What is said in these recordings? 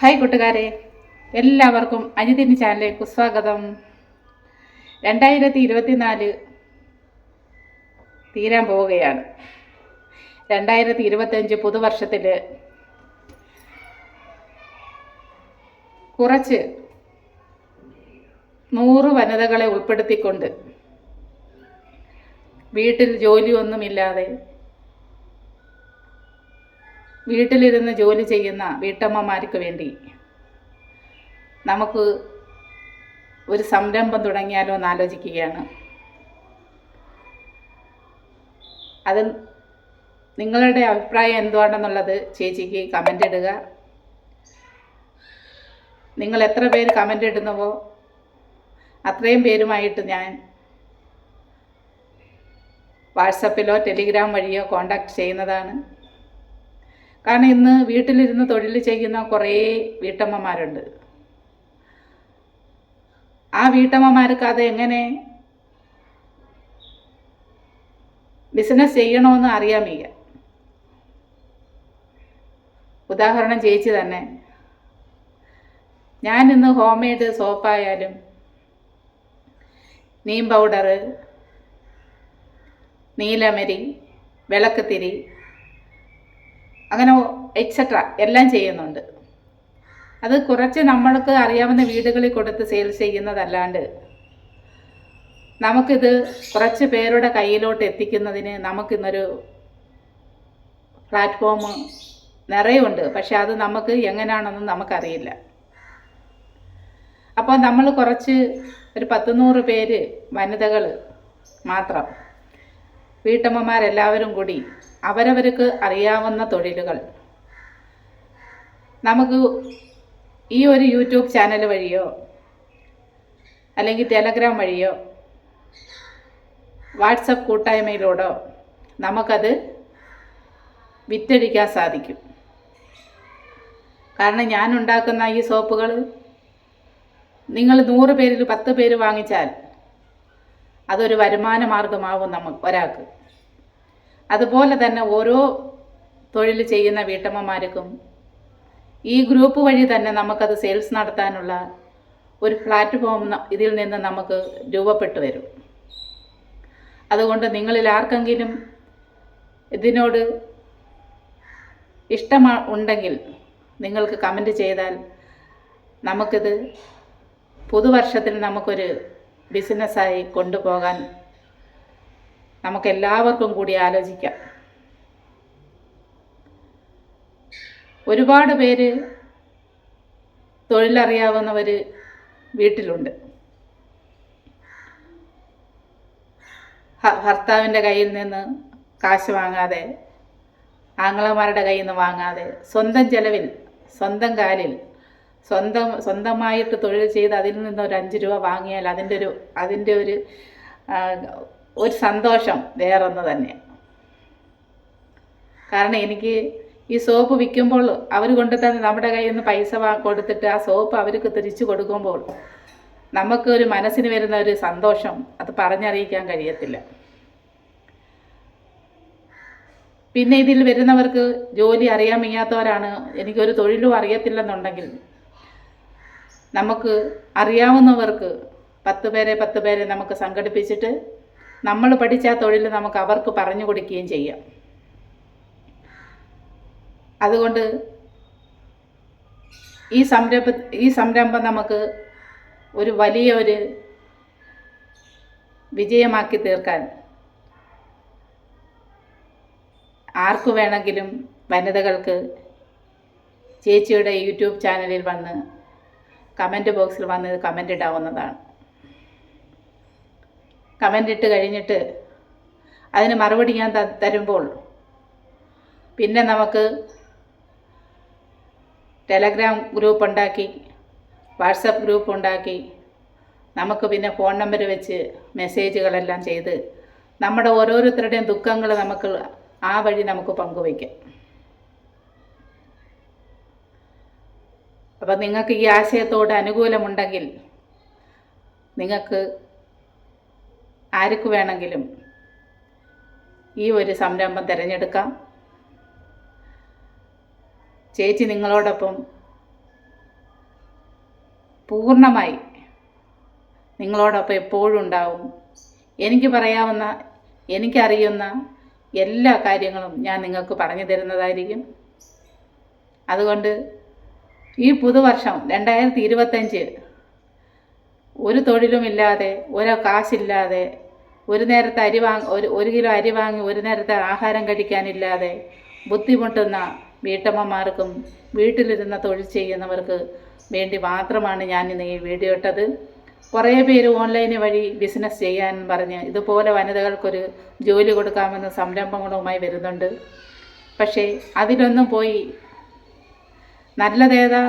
Hi കൂട്ടുകാരെ എല്ലാവർക്കും അജിതിന് ചാനലിലേക്ക് സ്വാഗതം. രണ്ടായിരത്തി ഇരുപത്തിനാല് തീരാൻ പോവുകയാണ്. രണ്ടായിരത്തി ഇരുപത്തഞ്ച് പുതുവർഷത്തിൽ കുറച്ച് നൂറ് വനിതകളെ ഉൾപ്പെടുത്തിക്കൊണ്ട് വീട്ടിൽ ജോലിയൊന്നുമില്ലാതെ വീട്ടിലിരുന്ന് ജോലി ചെയ്യുന്ന വീട്ടമ്മമാർക്ക് വേണ്ടി നമുക്ക് ഒരു സംരംഭം തുടങ്ങിയാലോ എന്ന് ആലോചിക്കുകയാണ്. അത് നിങ്ങളുടെ അഭിപ്രായം എന്തുവാണെന്നുള്ളത് ചേച്ചിക്ക് കമന്റ് ഇടുക. നിങ്ങൾ എത്ര പേര് കമന്റ് ഇടുന്നുവോ? അത്രയും പേരുമായിട്ട് ഞാൻ വാട്സപ്പിലോ ടെലിഗ്രാം വഴിയോ കോണ്ടാക്ട് ചെയ്യുന്നതാണ്. കാരണം ഇന്ന് വീട്ടിലിരുന്ന് തൊഴിൽ ചെയ്യുന്ന കുറേ വീട്ടമ്മമാരുണ്ട്. ആ വീട്ടമ്മമാർക്ക് അത് എങ്ങനെ ബിസിനസ് ചെയ്യണമെന്ന് അറിയാൻ വയ്യ. ഉദാഹരണം ചേച്ചി തന്നെ. ഞാൻ ഇന്ന് ഹോം മെയ്ഡ് സോപ്പായാലും നീം പൗഡർ നീലമരി വിളക്കുത്തിരി അങ്ങനെ എക്സെട്ര എല്ലാം ചെയ്യുന്നുണ്ട്. അത് കുറച്ച് നമ്മൾക്ക് അറിയാവുന്ന വീടുകളിൽ കൊടുത്ത് സെയിൽസ് ചെയ്യുന്നതല്ലാണ്ട് നമുക്കിത് കുറച്ച് പേരുടെ കയ്യിലോട്ട് എത്തിക്കുന്നതിന് നമുക്കിന്നൊരു പ്ലാറ്റ്ഫോം നിറയുണ്ട്. പക്ഷെ അത് നമുക്ക് എങ്ങനെയാണെന്ന് നമുക്കറിയില്ല. അപ്പോൾ നമ്മൾ കുറച്ച് ഒരു പത്ത് നൂറ് പേര് വനിതകൾ മാത്രം. വീട്ടമ്മമാരെല്ലാവരും കൂടി അവരവർക്ക് അറിയാവുന്ന തൊഴിലുകൾ. നമുക്ക് ഈ ഒരു യൂട്യൂബ് ചാനൽ വഴിയോ അല്ലെങ്കിൽ ടെലഗ്രാം വഴിയോ വാട്സപ്പ് കൂട്ടായ്മയിലൂടോ നമുക്കത് വിറ്റഴിക്കാൻ സാധിക്കും. കാരണം ഞാൻ ഉണ്ടാക്കുന്ന ഈ സോപ്പുകൾ നിങ്ങൾ നൂറ് പേരിൽ പത്ത് പേര് വാങ്ങിച്ചാൽ അതൊരു വരുമാന മാർഗമാവും നമുക്ക് ഒരാൾക്ക്. അതുപോലെ തന്നെ ഓരോ തൊഴിൽ ചെയ്യുന്ന വീട്ടമ്മമാർക്കും ഈ ഗ്രൂപ്പ് വഴി തന്നെ നമുക്കത് സെയിൽസ് നടത്താനുള്ള ഒരു പ്ലാറ്റ്ഫോം ഇതിൽ നിന്ന് നമുക്ക് രൂപപ്പെട്ടു വരും. അതുകൊണ്ട് നിങ്ങളിൽ ആർക്കെങ്കിലും ഇതിനോട് ഇഷ്ടമാ ഉണ്ടെങ്കിൽ നിങ്ങൾക്ക് കമന്റ് ചെയ്താൽ നമുക്കിത് പുതുവർഷത്തിൽ നമുക്കൊരു ബിസിനസ്സായി കൊണ്ടുപോകാൻ നമുക്ക് എല്ലാവർക്കും കൂടി ആലോചിക്കാം. ഒരുപാട് പേര് തൊഴിലറിയാവുന്നവർ വീട്ടിലുണ്ട്. ഭർത്താവിന്റെ കയ്യിൽ നിന്ന് കാശ് വാങ്ങാതെ ആങ്ങളമാരുടെ കയ്യിൽ നിന്ന് വാങ്ങാതെ സ്വന്തം ചെലവിൽ സ്വന്തം കാലിൽ സ്വന്തം സ്വന്തമായിട്ട് തൊഴിൽ ചെയ്ത് അതിൽ നിന്ന് ഒരു അഞ്ച് രൂപ വാങ്ങിയാൽ അതിന്റെ ഒരു അതിന്റെ ഒരു ഒരു സന്തോഷം വേറൊന്ന് തന്നെയാണ് കാരണം എനിക്ക് ഈ സോപ്പ് വിൽക്കുമ്പോൾ അവർ കൊണ്ട് തന്നെ നമ്മുടെ കയ്യിൽ നിന്ന് പൈസ കൊടുത്തിട്ട് ആ സോപ്പ് അവർക്ക് തിരിച്ചു കൊടുക്കുമ്പോൾ നമുക്ക് ഒരു മനസ്സിന് വരുന്ന ഒരു സന്തോഷം അത് പറഞ്ഞറിയിക്കാൻ കഴിയത്തില്ല. പിന്നെ ഇതിൽ വരുന്നവർക്ക് ജോലി അറിയാൻ വയ്യാത്തവരാണ്. എനിക്കൊരു തൊഴിലും അറിയത്തില്ലെന്നുണ്ടെങ്കിൽ നമുക്ക് അറിയാവുന്നവർക്ക് പത്ത് പേരെ പത്ത് പേരെ നമുക്ക് സംഘടിപ്പിച്ചിട്ട് നമ്മൾ പഠിച്ച ആ തൊഴിൽ നമുക്ക് അവർക്ക് പറഞ്ഞു കൊടുക്കുകയും ചെയ്യാം. അതുകൊണ്ട് ഈ സംരംഭ ഈ സംരംഭം നമുക്ക് ഒരു വലിയ ഒരു വിജയമാക്കി തീർക്കാൻ ആർക്കു വേണമെങ്കിലും വനിതകൾക്ക് ചേച്ചിയുടെ യൂട്യൂബ് ചാനലിൽ വന്ന് കമന്റ് ബോക്സിൽ വന്ന് കമന്റ് ഇടാവുന്നതാണ്. കമന്റ് ഇട്ട് കഴിഞ്ഞിട്ട് അതിന് മറുപടി ഞാൻ തരുമ്പോൾ പിന്നെ നമുക്ക് ടെലഗ്രാം ഗ്രൂപ്പ് ഉണ്ടാക്കി വാട്സപ്പ് ഗ്രൂപ്പ് ഉണ്ടാക്കി നമുക്ക് പിന്നെ ഫോൺ നമ്പർ വെച്ച് മെസ്സേജുകളെല്ലാം ചെയ്ത് നമ്മുടെ ഓരോരുത്തരുടെയും ദുഃഖങ്ങൾ നമുക്ക് ആ വഴി നമുക്ക് പങ്കുവയ്ക്കാം. അപ്പം നിങ്ങൾക്ക് ഈ ആശയത്തോട് അനുകൂലമുണ്ടെങ്കിൽ നിങ്ങൾക്ക് ആർക്ക് വേണമെങ്കിലും ഈ ഒരു സംരംഭം തിരഞ്ഞെടുക്കാം. ചേച്ചി നിങ്ങളോടൊപ്പം പൂർണമായി നിങ്ങളോടൊപ്പം എപ്പോഴും ഉണ്ടാവും. എനിക്ക് പറയാവുന്ന എനിക്കറിയുന്ന എല്ലാ കാര്യങ്ങളും ഞാൻ നിങ്ങൾക്ക് പറഞ്ഞു തരുന്നതായിരിക്കും. അതുകൊണ്ട് ഈ പുതുവർഷം രണ്ടായിരത്തി ഇരുപത്തഞ്ച് ഒരു തൊഴിലുമില്ലാതെ ഒരു കാശില്ലാതെ ഒരു നേരത്തെ അരി വാങ്ങ ഒരു ഒരു കിലോ അരി വാങ്ങി ഒരു നേരത്തെ ആഹാരം കഴിക്കാനില്ലാതെ ബുദ്ധിമുട്ടുന്ന വീട്ടമ്മമാർക്കും വീട്ടിലിരുന്ന തൊഴിൽ ചെയ്യുന്നവർക്ക് വേണ്ടി മാത്രമാണ് ഞാൻ ഇന്ന് ഈ വീഡിയോ ഇട്ടത്. കുറേ പേര് ഓൺലൈൻ വഴി ബിസിനസ് ചെയ്യാൻ പറഞ്ഞ് ഇതുപോലെ വനിതകൾക്കൊരു ജോലി കൊടുക്കാമെന്ന് സംരംഭങ്ങളുമായി വരുന്നുണ്ട്. പക്ഷേ അതിലൊന്നും പോയി നല്ലതേതാ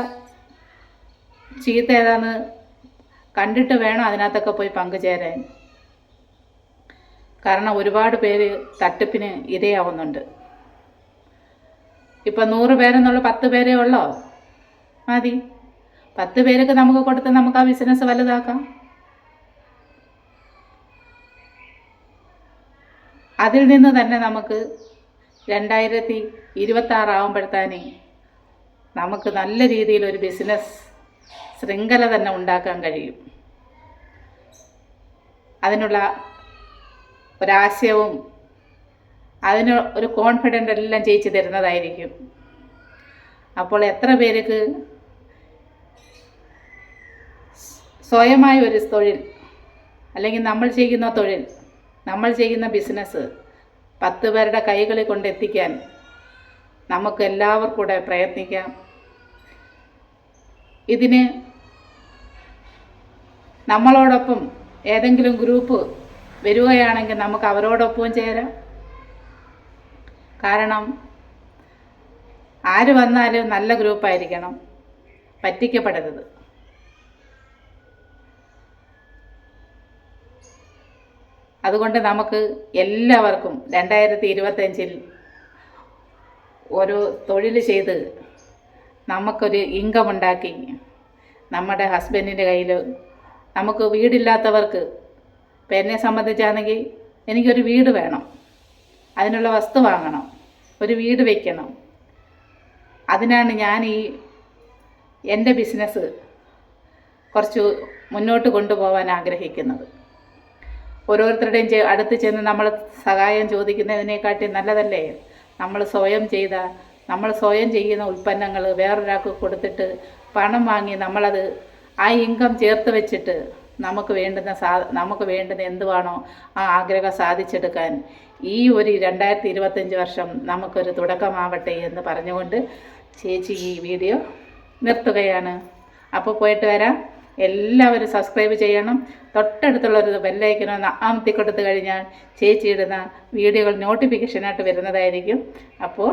ചീത്ത ഏതാന്ന് കണ്ടിട്ട് വേണം അതിനകത്തൊക്കെ പോയി പങ്കുചേരാൻ. കാരണം ഒരുപാട് പേര് തട്ടിപ്പിന് ഇരയാവുന്നുണ്ട്. ഇപ്പം നൂറ് പേരെന്നുള്ള പത്ത് പേരേ ഉള്ളോ? മതി. പത്ത് പേരൊക്കെ നമുക്ക് കൊടുത്ത് നമുക്ക് ആ ബിസിനസ് വലുതാക്കാം. അതിൽ നിന്ന് തന്നെ നമുക്ക് രണ്ടായിരത്തി ഇരുപത്തി ആറാവുമ്പോഴത്തേനെ നമുക്ക് നല്ല രീതിയിൽ ഒരു ബിസിനസ് ശൃംഖല തന്നെ ഉണ്ടാക്കാൻ കഴിയും. അതിനുള്ള ഒരാശയവും അതിന് ഒരു കോൺഫിഡന്റ് എല്ലാം ചേച്ചി തരുന്നതായിരിക്കും. അപ്പോൾ എത്ര പേർക്ക് സ്വയമായ ഒരു തൊഴിൽ അല്ലെങ്കിൽ നമ്മൾ ചെയ്യുന്ന തൊഴിൽ നമ്മൾ ചെയ്യുന്ന ബിസിനസ് പത്ത് പേരുടെ കൈകളിൽ കൊണ്ടെത്തിക്കാൻ നമുക്ക് എല്ലാവർക്കും കൂടെ പ്രയത്നിക്കാം. ഇതിന് നമ്മളോടൊപ്പം ഏതെങ്കിലും ഗ്രൂപ്പ് വരികയാണെങ്കിൽ നമുക്ക് അവരോടൊപ്പം ചേരാം. കാരണം ആര് വന്നാലും നല്ല ഗ്രൂപ്പായിരിക്കണം. പറ്റിക്കപ്പെടരുത്. അതുകൊണ്ട് നമുക്ക് എല്ലാവർക്കും രണ്ടായിരത്തി ഇരുപത്തഞ്ചിൽ ഒരു തൊഴിൽ ചെയ്ത് നമുക്കൊരു ഇൻകം ഉണ്ടാക്കി. നമ്മുടെ ഹസ്ബൻഡിന്റെ കയ്യിൽ നമുക്ക് വീടില്ലാത്തവർക്ക് ഇപ്പം എന്നെ സംബന്ധിച്ചാണെങ്കിൽ എനിക്കൊരു വീട് വേണം. അതിനുള്ള വസ്തു വാങ്ങണം. ഒരു വീട് വയ്ക്കണം അതിനാണ് ഞാൻ ഈ എന്റെ ബിസിനസ് കുറച്ച് മുന്നോട്ട് കൊണ്ടുപോകാൻ ആഗ്രഹിക്കുന്നത്. ഓരോരുത്തരുടെയും അടുത്ത് ചെന്ന് നമ്മൾ സഹായം ചോദിക്കുന്നതിനെക്കാട്ടി നല്ലതല്ലേ? നമ്മൾ സ്വയം ചെയ്ത നമ്മൾ സ്വയം ചെയ്യുന്ന ഉൽപ്പന്നങ്ങൾ വേറൊരാൾക്ക് കൊടുത്തിട്ട് പണം വാങ്ങി നമ്മളത് ആ ഇൻകം ചേർത്ത് വെച്ചിട്ട് നമുക്ക് വേണ്ടുന്ന സാ നമുക്ക് വേണ്ടുന്ന എന്തുവാണോ ആ ആഗ്രഹം സാധിച്ചെടുക്കാൻ ഈ ഒരു രണ്ടായിരത്തി ഇരുപത്തഞ്ച് വർഷം നമുക്കൊരു തുടക്കമാവട്ടെ എന്ന് പറഞ്ഞുകൊണ്ട് ചേച്ചി ഈ വീഡിയോ നിർത്തുകയാണ്. അപ്പോൾ പോയിട്ട് വരാം. എല്ലാവരും സബ്സ്ക്രൈബ് ചെയ്യണം. തൊട്ടടുത്തുള്ളൊരു ബെല്ലൈക്കനൊന്ന് അമർത്തി കൊടുത്തു കഴിഞ്ഞാൽ ചേച്ചി ഇടുന്ന വീഡിയോകൾ നോട്ടിഫിക്കേഷനായിട്ട് വരുന്നതായിരിക്കും. അപ്പോൾ